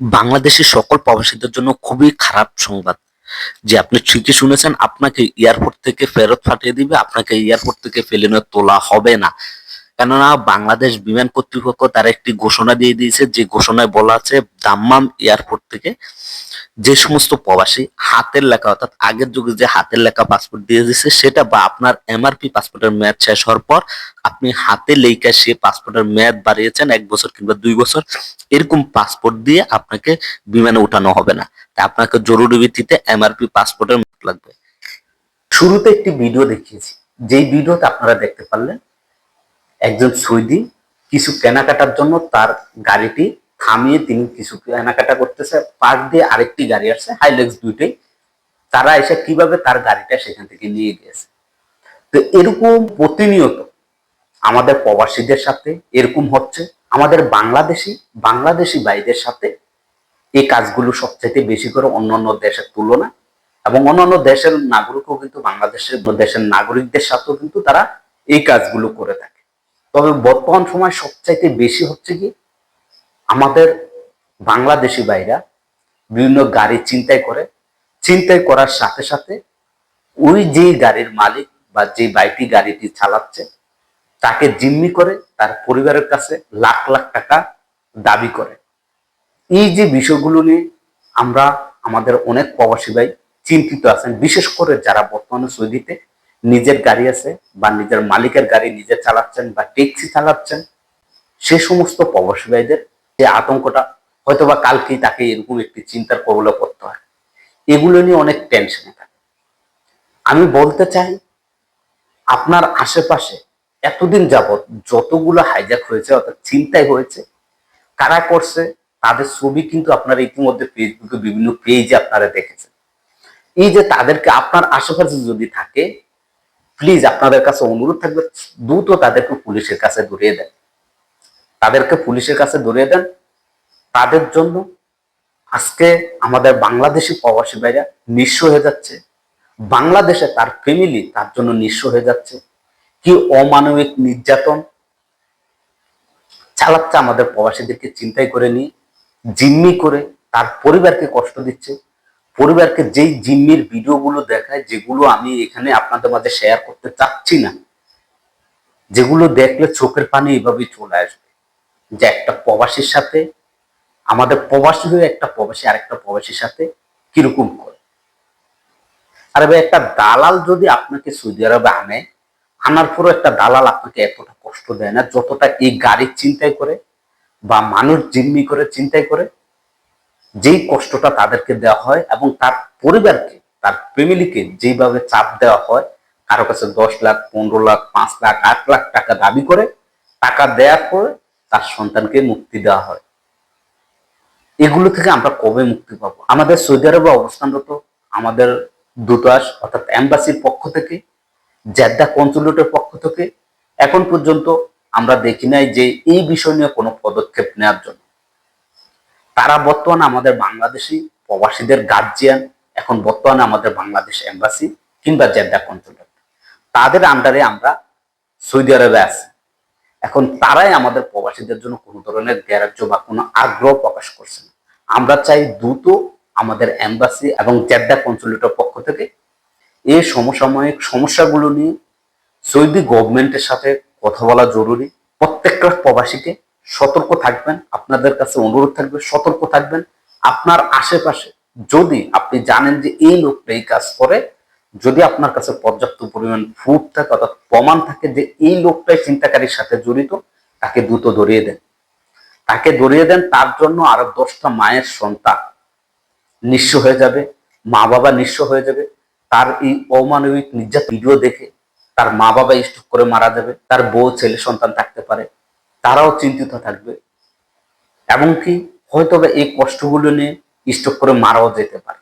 বাংলাদেশের সকল প্রবাসীদের জন্য খুবই খারাপ সংবাদ। যে আপনি ঠিকই শুনেছেন, আপনাকে এয়ারপোর্ট থেকে ফেরত পাঠিয়ে দিবে, আপনাকে এয়ারপোর্ট থেকে ফেলে তোলা হবে না। কেননা বাংলাদেশ বিমান কর্তৃপক্ষ তারা একটি ঘোষণা দিয়ে দিয়েছে, যে ঘোষণায় বলা আছে দাম্মাম এয়ারপোর্ট থেকে যে সমস্ত প্রবাসী হাতের লেখা, অর্থাৎ আগের যুগে যে হাতের লেখা পাসপোর্ট দিয়ে দিয়েছে, সেটা বা আপনার এমআরপি পাসপোর্টের মেয়াদ শেষ হওয়ার পর আপনি হাতে লেখা সে পাসপোর্টের মেয়াদ বাড়িয়েছেন এক বছর কিংবা দুই বছর, এরকম পাসপোর্ট দিয়ে আপনাকে বিমানে উঠানো হবে না। তা আপনাকে জরুরি ভিত্তিতে এমআরপি পাসপোর্টের লাগবে। শুরুতে একটি ভিডিও দেখিয়েছি, যেই ভিডিওতে আপনারা দেখতে পারলেন একজন সৌদি কিছু কেনাকাটার জন্য তার গাড়িটি থামিয়ে তিনি কিছু কেনাকাটা করতেছে। পার্ক দিয়ে আরেকটি গাড়ি আসছে হাইলেক্স দুইটাই। তারা এসে কীভাবে তার গাড়িটা সেখান থেকে নিয়ে গিয়েছে? তো এরকম প্রতিনিয়ত আমাদের প্রবাসীদের সাথে এরকম হচ্ছে। আমাদের বাংলাদেশি বাংলাদেশি ভাইদের সাথে এই কাজগুলো সবচেয়ে বেশি করে অন্যান্য দেশের তুলনায় এবং অন্যান্য দেশের নাগরিকও কিন্তু বাংলাদেশের, দেশের নাগরিকদের সাথেও কিন্তু তারা এই কাজগুলো করে থাকে। তবে বর্তমান সময় সবচাইতে বেশি হচ্ছে কি? আমাদের বাংলাদেশি ভাইরা বিভিন্ন গাড়ি চিন্তাই করে। চিন্তাই করার সাথে সাথে ওই যে গাড়ির মালিক বা যে বাইকটি গাড়িটি চালাচ্ছে, তাকে জিম্মি করে তার পরিবারের কাছে লাখ লাখ টাকা দাবি করে। এই যে বিষয়গুলো নিয়ে আমরা আমাদের অনেক প্রবাসী ভাই চিন্তিত আছেন, বিশেষ করে যারা বর্তমানে সৌদিতে নিজের গাড়ি আছে বা নিজের মালিকের গাড়ি নিজে চালাচ্ছেন বা ট্যাক্সি চালাচ্ছেন, সে সমস্ত প্রবাসী যে আতঙ্কটা হয়তো বা কালকেই তাকে এরকম একটি চিন্তার কবলে করতে হয়। এগুলো নিয়ে অনেক টেনশনে থাকে। আমি বলতে চাই, আপনার আশেপাশে এতদিন যাবৎ যতগুলো হাইজ্যাক হয়েছে, অর্থাৎ চিন্তাই হয়েছে, কারা করছে, তাদের ছবি কিন্তু আপনারা ইতিমধ্যে ফেসবুকে বিভিন্ন পেজে আপনারা দেখেছেন। এই যে তাদেরকে আপনার আশেপাশে যদি থাকে প্লিজ আপনাদের কাছে অনুরোধ থাকবে, দ্রুত তাদেরকে পুলিশের কাছে ধরিয়ে দেন। তাদেরকে পুলিশের কাছে ধরিয়ে দেন। তাদের জন্য আজকে আমাদের বাংলাদেশি প্রবাসী ভাইরা নিঃস্ব হয়ে যাচ্ছে। বাংলাদেশে তার ফ্যামিলি তার জন্য নিঃস্ব হয়ে যাচ্ছে। কি অমানবিক নির্যাতন। চালাচ্ছে আমাদের প্রবাসীদেরকে চিন্তাই করে নিয়ে, জিম্মি করে তার পরিবারকে কষ্ট দিচ্ছে। পরিবারকে যেই জিম্মির ভিডিওগুলো দেখায়, যেগুলো আমি এখানে আপনাদের মাঝে শেয়ার করতে চাচ্ছি না, যেগুলো দেখলে চোখের পানি এভাবেই চলে আসবে। যে একটা প্রবাসীর সাথে, আমাদের প্রবাসী হয়ে একটা প্রবাসী, আরেকটা প্রবাসীর সাথে কীরকম করে? আর ভাই, একটা দালাল যদি আপনাকে সৌদি আরবে আনে, আনার পরও একটা দালাল আপনাকে এতটা কষ্ট দেয় না, যতটা এই গাড়ির চিন্তায় করে বা মানুষ জিম্মি করে, চিন্তায় করে যেই কষ্টটা তাদেরকে দেওয়া হয় এবং তার পরিবারকে, তার ফ্যামিলিকে যেইভাবে চাপ দেওয়া হয়, কারও কাছে দশ লাখ, পনেরো লাখ, পাঁচ লাখ, আট লাখ টাকা দাবি করে টাকা দেওয়ার পরে তার সন্তানকে মুক্তি দেওয়া হয়। এগুলো থেকে আমরা কবে মুক্তি পাবো? আমাদের সৌদি আরবে অবস্থানরত আমাদের দূতাবাস অর্থাৎ অ্যাম্বাসির পক্ষ থেকে, জেদ্দা কনসুলেটের পক্ষ থেকে, এখন পর্যন্ত আমরা দেখি নাই যে এই বিষয় নিয়ে কোনো পদক্ষেপ নেওয়ার জন্য। তারা বর্তমানে আমাদের বাংলাদেশি প্রবাসীদের গার্জিয়ান এখন বর্তমানে আমাদের বাংলাদেশ এম্বাসি কিংবা জেদ্দা কনসুলেট তাদের আন্ডারে আমরা সৌদি আরবে আছি। এখন তারাই আমাদের প্রবাসীদের জন্য কোনো ধরনের গ্যারাজ্য বা কোনো আগ্রহ প্রকাশ করছে না। আমরা চাই দ্রুত আমাদের এম্বাসি এবং জেদ্দা কনসুলেটের পক্ষ থেকে এই সমসাময়িক সমস্যাগুলো নিয়ে সৌদি গভর্নমেন্টের সাথে কথা বলা জরুরি। প্রত্যেকটা প্রবাসীকে সতর্ক থাকবেন, আপনাদের কাছে অনুরোধ থাকবে, সতর্ক থাকবেন। আপনার আশেপাশে যদি আপনি জানেন যে এই লোকটা এই কাজ করে, যদি আপনার কাছে পর্যাপ্ত পরিমাণ ফুট থাকে অর্থাৎ প্রমাণ থাকে যে এই লোকটাই চিন্তাকারীর সাথে জড়িত, তাকে দ্রুত ধরিয়ে দেন। তাকে ধরিয়ে দেন, তার জন্য আরও দশটা মায়ের সন্তান নিঃস্ব হয়ে যাবে মা বাবা নিঃস্ব হয়ে যাবে। তার এই অমানবিক নির্যাত ভিডিও দেখে তার মা বাবা স্ট্রোক করে মারা যাবে, তার বউ, ছেলে, সন্তান থাকতে পারে। তারাও চিন্তিত থাকবে। এমনকি হয়তো এই কষ্টগুলো নিয়ে স্টোক করে মারাও যেতে পারে।